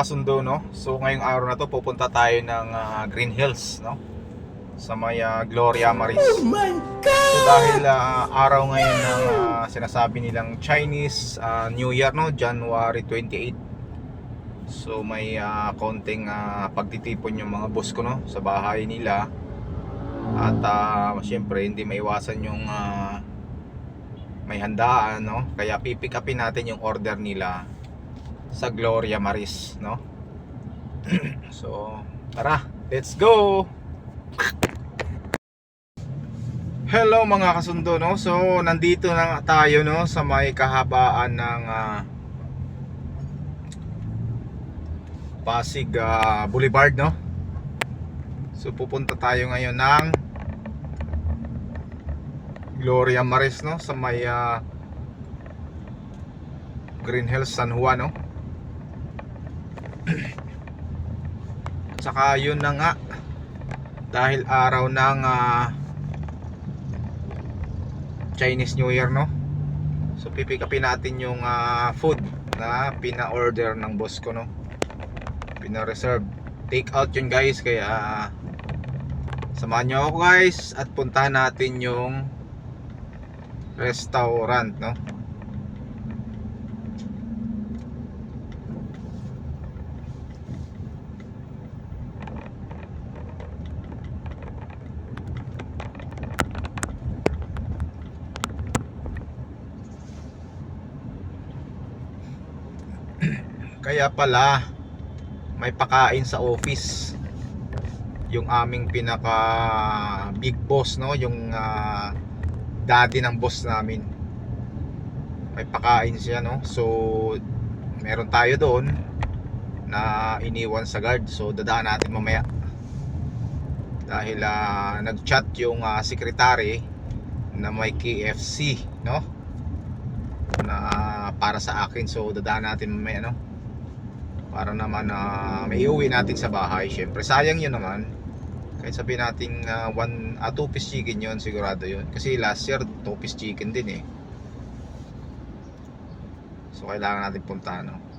Kasundo no. So ngayong araw na to pupunta tayo ng ah, Green Hills no. Sa may ah, Gloria Maris. Oh my God! So dahil ah, araw ngayon ng ah, sinasabi nilang Chinese ah, New Year no, January 28. So may ah, konting ah, pagtitipon yung mga boss ko no sa bahay nila. At uh, siyempre hindi maiwasan yung ah, may handaan no. Kaya pipick upin natin yung order nila sa Gloria Maris, no? so, tara, let's go! Hello mga kasundo, no? So, nandito na tayo, no? Sa may kahabaan ng ah, Pasig ah, Boulevard, no? So, pupunta tayo ngayon ng Gloria Maris, no? Sa may ah, Green Hills, San Juan, no? Saka yun na nga dahil araw ng ah, Chinese New Year no. So pipikapin natin yung ah, food na pina-order ng boss ko no. Pina-reserve. Take out yun guys kaya ah, samahan nyo ako guys at puntahan natin yung restaurant no. Kaya pala may pakain sa office. Yung aming pinaka big boss no, yung ah, daddy ng boss namin. May pakain siya no. So meron tayo doon na iniwan sa guard. So dadaan natin mamaya. Dahil ah, nag-chat yung ah, secretary na may KFC no na para sa akin so dadaan natin mamaya no para naman na may iuwi natin sa bahay. Syempre sayang yun naman. Kahit sabihin natin uh, one, ah, two piece chicken yun sigurado yun. Kasi last year two piece chicken din eh. So kailangan natin puntahan no?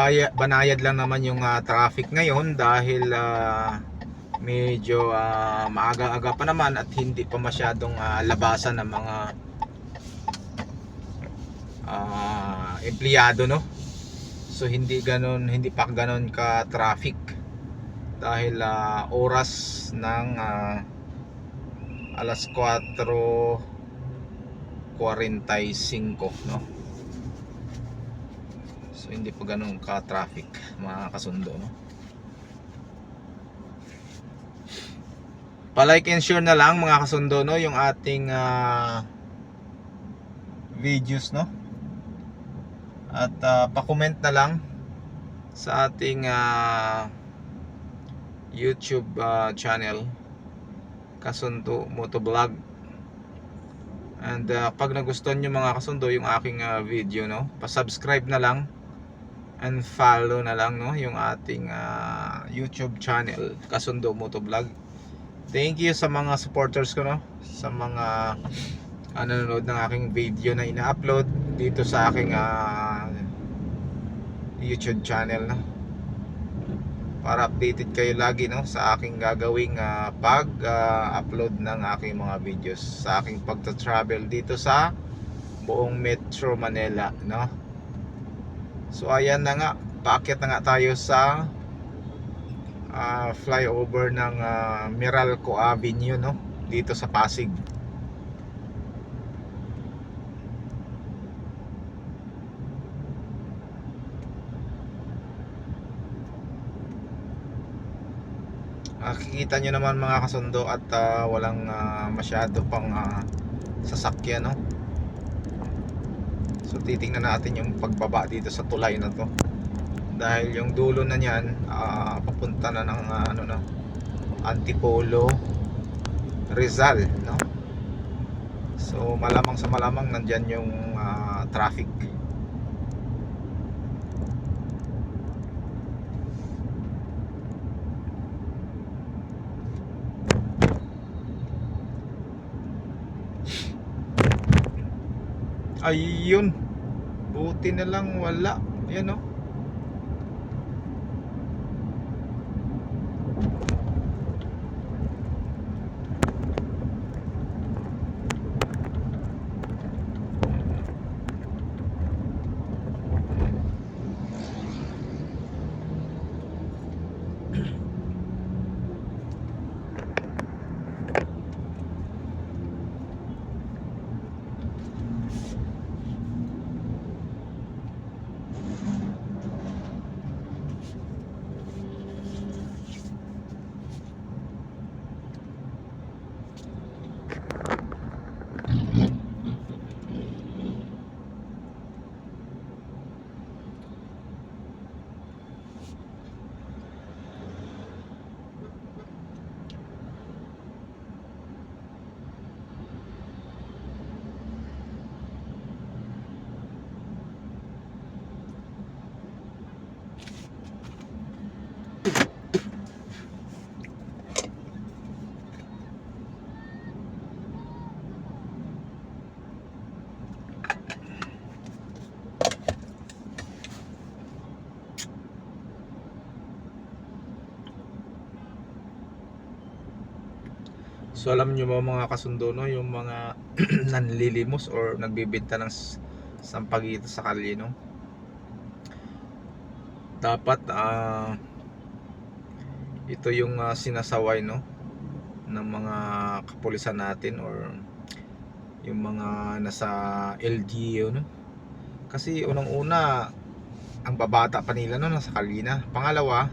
So baya, banayad lang naman yung ah, traffic ngayon dahil ah, medyo ah, maaga-aga pa naman at hindi pa masyadong ah, labasan ng mga ah, empleyado no. So hindi ganon hindi pa ganon ka traffic dahil ah, oras ng ah, alas 4:45 no. Hindi pa ganun ka-traffic mga kasundo no. Pa-like and share na lang mga kasundo no yung ating ah, videos no. At ah, pa-comment na lang sa ating ah, YouTube ah, channel Kasundo Motovlog. And ah, pag nagustuhan nyo mga kasundo yung aking ah, video no, pa-subscribe na lang and follow na lang no yung ating ah, YouTube channel Kasundo Motovlog. Thank you sa mga supporters ko no sa mga nanonood ng aking video na ina-upload dito sa aking ah, YouTube channel no. Para updated kayo lagi no sa aking gagawing ah, pag-upload ng aking mga videos sa aking pagta-travel dito sa buong Metro Manila no. So ayan na nga, paakyat na nga tayo sa ah, flyover ng ah, Meralco Avenue no, dito sa Pasig. Nakikita nyo naman mga kasundo at ah, walang ah, masyado pang ah, sasakyan no. So titingnan natin yung pagbaba dito sa tulay na to. Dahil yung dulo na niyan ah, papunta na ng ah, ano na Antipolo Rizal, no? So malamang sa malamang nandyan yung ah, traffic. Ayun. Buti na lang wala. Yan oh. So alam nyo ba mga kasundo no, yung mga nanlilimos or nagbibenta ng sampagita sa kalye no? Dapat ah ito yung ah, sinasaway no ng mga kapulisan natin or yung mga nasa LGU no. Kasi unang-una ang babata pa nila no nasa kalye na. Pangalawa,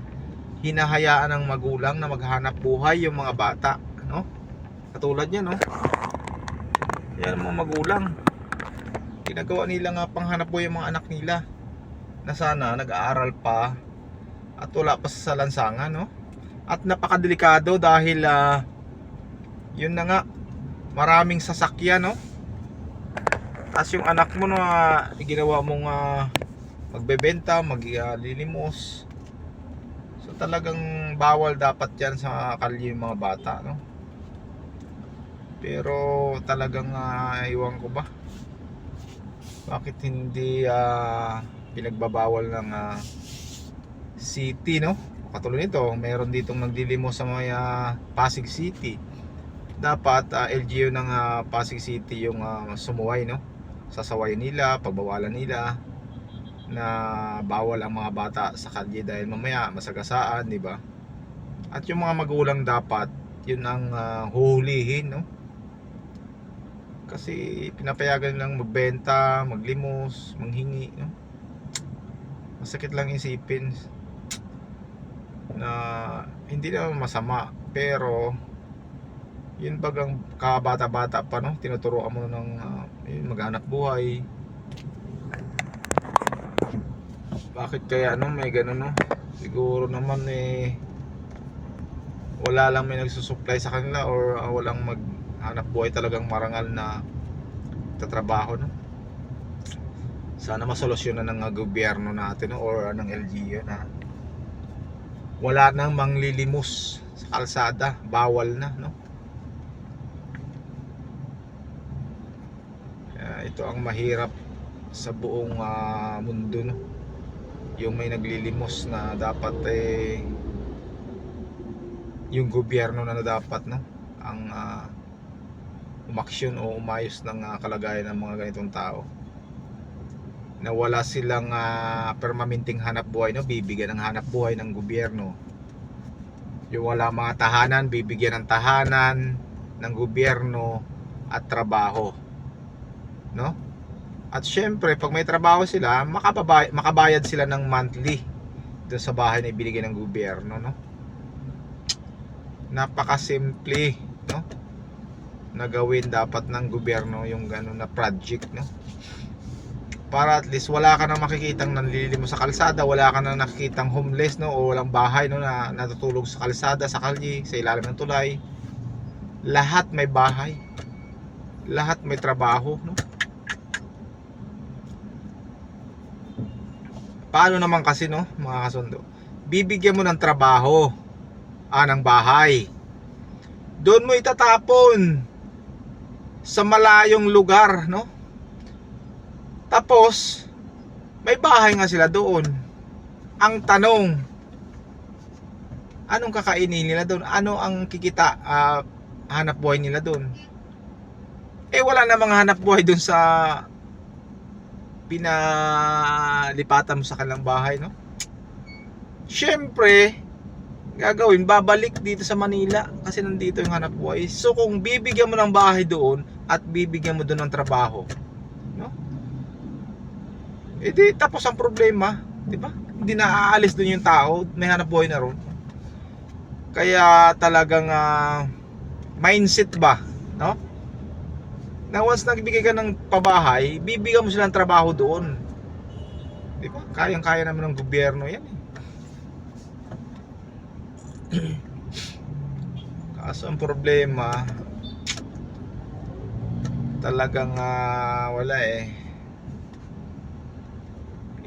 hinahayaan ng magulang na maghanap buhay yung mga bata? Katulad yan, no? Yan ang mga magulang. Ginagawa nila nga panghanap buhay yung mga anak nila. Na sana nag-aaral pa at wala pa sa lansangan, no? At napakadelikado dahil ah, yun na nga maraming sasakyan, no? Tapos yung anak mo na ginawa mong ah, magbebenta, maglilimos. So talagang bawal dapat yan sa kalye mga bata, no? Pero talagang uh, iwan ko ba? Bakit hindi ah, pinagbabawal ng ah, city, no? Katulad nito, meron ditong nagdilimo sa mga ah, Pasig City. Dapat ah, LGU ng ah, Pasig City yung ah, sumuway, no? Sasaway nila, pagbawalan nila na bawal ang mga bata sa kalye dahil mamaya masagasaan, di ba? At yung mga magulang dapat yun ang ah, huhulihin, no? Kasi pinapayagan nilang magbenta, maglimos, manghingi, no? Masakit lang isipin na hindi naman masama, pero yun bagang kabata-bata pa, no? Tinuturoan mo ng uh, yun, maghanap buhay. Bakit kaya no may ganun no? Siguro naman eh wala lang may nagsusupply sa kanila or uh, walang maghanap buhay talagang marangal na tatrabaho no. Sana masolusyonan ng uh, gobyerno natin no, or uh, ng LGU na wala nang manglilimos sa kalsada, bawal na no. Kaya ito ang mahirap sa buong ah, mundo no. Yung may naglilimos na dapat eh yung gobyerno na dapat no ang ah, umaksyon o umayos ng ah, kalagayan ng mga ganitong tao. Na wala silang ah, permanenteng hanap buhay no? Bibigyan ng hanap buhay ng gobyerno. Yung wala mga tahanan bibigyan ng tahanan ng gobyerno at trabaho no? At syempre pag may trabaho sila makababay, makabayad sila ng monthly doon sa bahay na ibinigay ng gobyerno no? Napakasimple no na gawin dapat ng gobyerno yung gano'n na project no? Para at least wala ka na makikitang nanlilimo sa kalsada wala ka na nakikitang homeless no? O walang bahay no? Na natutulog sa kalsada sa kalye sa ilalim ng tulay. Lahat may bahay. Lahat may trabaho no? Paano naman kasi no, mga kasundo? Bibigyan mo ng trabaho, ah, ng bahay. Doon mo itatapon sa malayong lugar, no? Tapos, may bahay nga sila doon. Ang tanong, anong kakainin nila doon? Ano ang kikita, ah, hanap buhay nila doon? Eh, wala namang hanap buhay doon sa pinalipatan mo sa kanilang bahay, no? Siyempre, gagawin, babalik dito sa Manila kasi nandito yung hanap buhay. So, kung bibigyan mo ng bahay doon at bibigyan mo doon ng trabaho, no? Eh di, tapos ang problema, di ba? Hindi na aalis doon yung tao, may hanap buhay na ron. Kaya talagang ah, mindset ba, no? na once nagbigay ka ng pabahay, bibigyan mo sila ng trabaho doon. Di ba? Kayang-kaya naman ng gobyerno yan eh. Kaso ang problema, talagang ah, wala eh.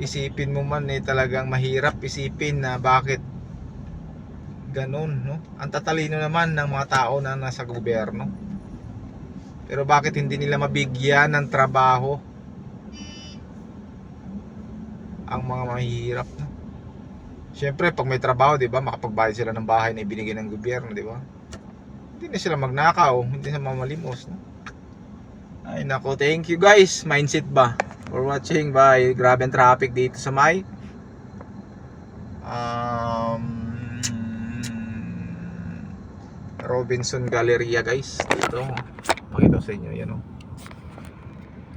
Isipin mo man eh talagang mahirap isipin na bakit ganun, no? Ang tatalino naman ng mga tao na nasa gobyerno. Pero bakit hindi nila mabigyan ng trabaho ang mga mahihirap? No? Siyempre, pag may trabaho, 'di ba, makapagbayad sila ng bahay na ibinigay ng gobyerno, 'di ba? Hindi na sila magnakaw, hindi na mamalimos, no? Ay nako, thank you guys. Mindset ba? For watching. Bye. Grabe ang traffic dito sa may um, Robinson Galleria guys. Dito. Pakita sa inyo, yan oh.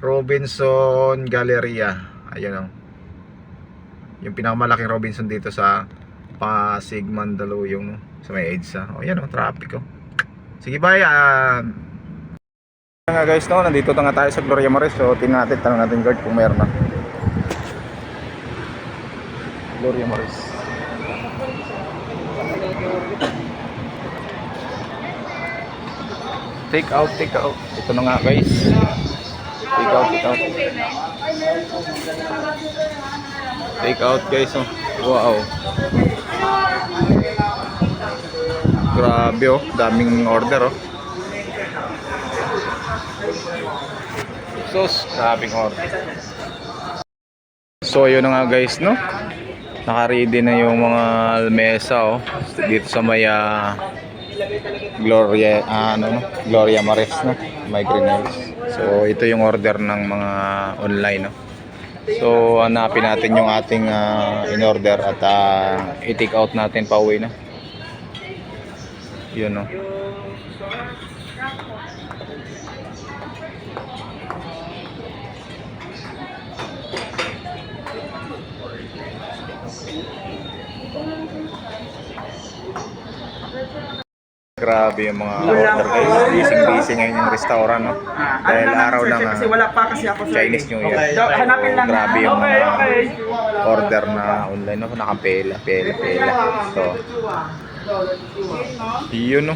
Robinson Galleria. Ayun oh. Yung pinakamalaking Robinson dito sa Pasig, Mandaluyong sa may EDSA. Oh, yan oh, traffic oh. Sige bye. ah nga guys, no, nandito na nga tayo sa Gloria Maris. So, tingnan natin, tanong natin guard kung meron na. Gloria Maris. Take out, take out. Ito na nga guys. Take out, take out. Take out guys, oh. Wow. Grabe oh, daming order oh. Sus, grabing order. So yun na nga guys no. Naka-ready na yung mga almesa oh. Dito sa may ah, Gloria ah, ano no? Gloria Maris no. May Green Hills. So ito yung order ng mga online no. So hanapin natin yung ating ah, in-order at ah, i-take out natin pa uwi na. Yun no. Grabe yung mga order guys. Busy-busy ngayon yung restaurant, no? Dahil Ano naman, araw ng kasi ah, wala pa kasi ako sir. Chinese New Year. Do, hanapin lang Grabe na. yung Okay, mga okay. order na online, no? Nakapela, pela, pela. So, yun, no?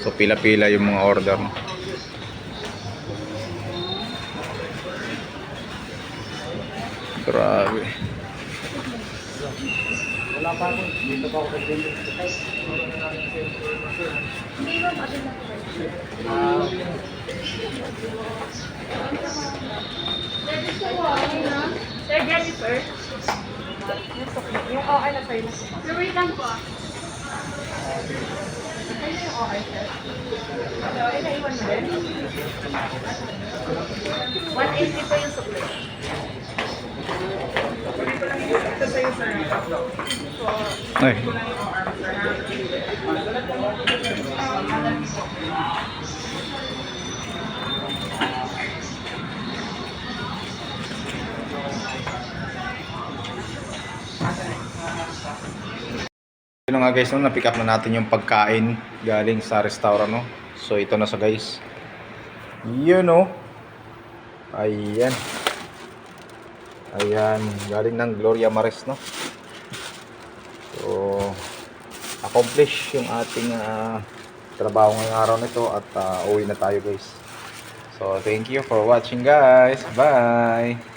So pila-pila yung mga order. Grabe. Sir Jennifer. Yung OR na sir. Sir, wait lang po. Ano yung OR, sir? So, inaiwan mo din? 180 po yung supply. Ay. Yun nga guys, no, na-pick up na natin yung pagkain galing sa restaurant, no? So, ito na sa guys. Yun, no? Ayan. Ayan, galing ng Gloria Mares, no? So, accomplish yung ating ah, trabaho ngayong araw nito at ah, uwi na tayo guys. So, thank you for watching guys. Bye!